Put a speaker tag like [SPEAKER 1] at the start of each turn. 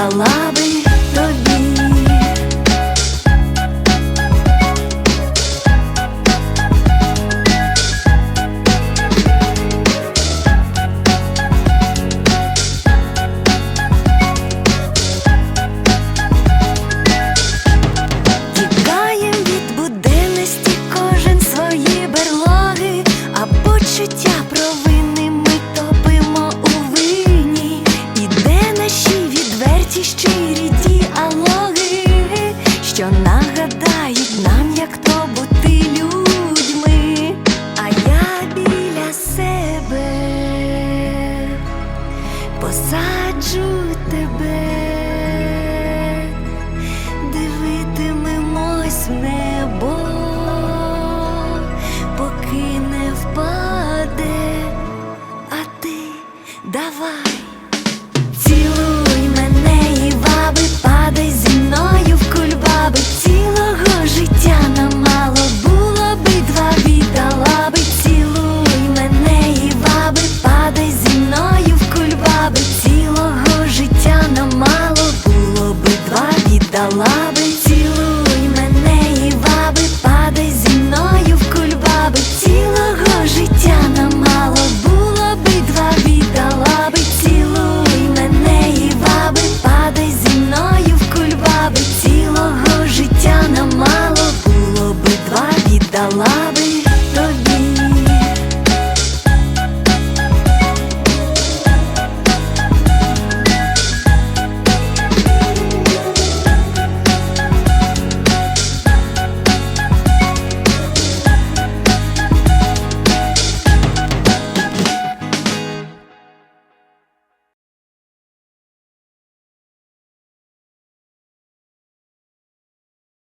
[SPEAKER 1] дала посаджу тебе, дивитимемось небо, поки не впаде, а ти давай, цілуй мене і ваби падай. дала